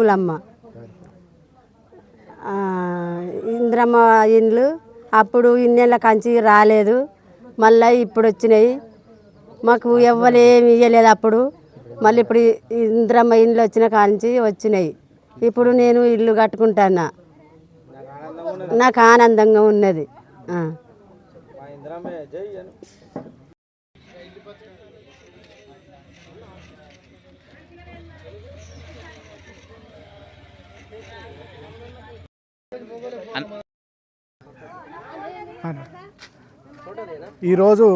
పూలమ్మ. ఇంద్రమ్మ ఇండ్లు అప్పుడు ఇన్నేళ్ళ కంచి రాలేదు. మళ్ళీ ఇప్పుడు వచ్చినాయి. మాకు ఎవ్వరేమి ఇవ్వలేదు అప్పుడు. మళ్ళీ ఇప్పుడు ఇంద్రమ్మ ఇండ్లు వచ్చిన కాంచి వచ్చినాయి. ఇప్పుడు నేను ఇల్లు కట్టుకుంటానా నాకు ఆనందంగా ఉన్నది. ఈరోజు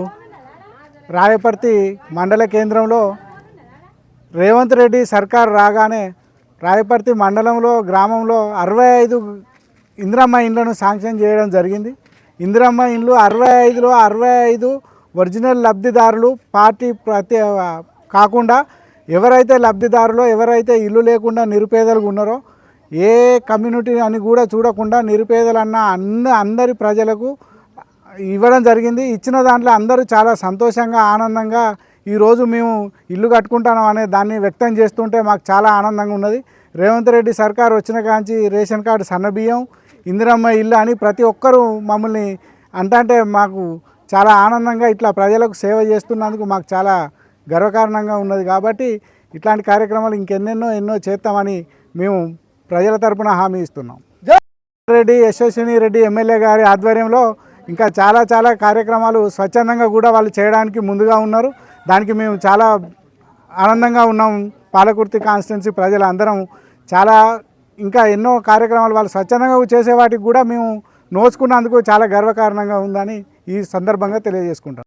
రాయపర్తి మండల కేంద్రంలో రేవంత్ రెడ్డి సర్కార్ రాగానే రాయపర్తి మండలంలో గ్రామంలో అరవై ఐదు ఇందిరమ్మ ఇండ్లను శాంక్షన్ చేయడం జరిగింది. ఇందిరమ్మ ఇండ్లు అరవై ఐదులో అరవై ఐదు ఒరిజినల్ లబ్ధిదారులు పార్టీ ప్రతి కాకుండా ఎవరైతే లబ్ధిదారులో ఎవరైతే ఇల్లు లేకుండా నిరుపేదలుగా ఉన్నారో ఏ కమ్యూనిటీ అని కూడా చూడకుండా నిరుపేదలన్న అన్న అందరి ప్రజలకు ఇవ్వడం జరిగింది. ఇచ్చిన దాంట్లో అందరూ చాలా సంతోషంగా ఆనందంగా ఈరోజు మేము ఇల్లు కట్టుకుంటాం అనే దాన్ని వ్యక్తం చేస్తుంటే మాకు చాలా ఆనందంగా ఉన్నది. రేవంత్ రెడ్డి సర్కార్ వచ్చిన కాంచి రేషన్ కార్డు సన్నబియ్యం ఇందిరమ్మ ఇల్లు అని ప్రతి ఒక్కరూ మమ్మల్ని అంటే మాకు చాలా ఆనందంగా ఇట్లా ప్రజలకు సేవ చేస్తున్నందుకు మాకు చాలా గర్వకారణంగా ఉన్నది. కాబట్టి ఇట్లాంటి కార్యక్రమాలు ఇంకెన్నెన్నో ఎన్నో చేస్తామని మేము ప్రజల తరపున హామీ ఇస్తున్నాం. రెడ్డి యశస్విని రెడ్డి ఎమ్మెల్యే గారి ఆధ్వర్యంలో ఇంకా చాలా చాలా కార్యక్రమాలు స్వచ్ఛందంగా కూడా వాళ్ళు చేయడానికి ముందుగా ఉన్నారు. దానికి మేము చాలా ఆనందంగా ఉన్నాం. పాలకుర్తి కాన్స్టిట్యున్సీ ప్రజలు అందరం చాలా ఇంకా ఎన్నో కార్యక్రమాలు వాళ్ళు స్వచ్ఛందంగా చేసే వాటికి కూడా మేము నోచుకున్నందుకు చాలా గర్వకారణంగా ఉందని ఈ సందర్భంగా తెలియజేసుకుంటాం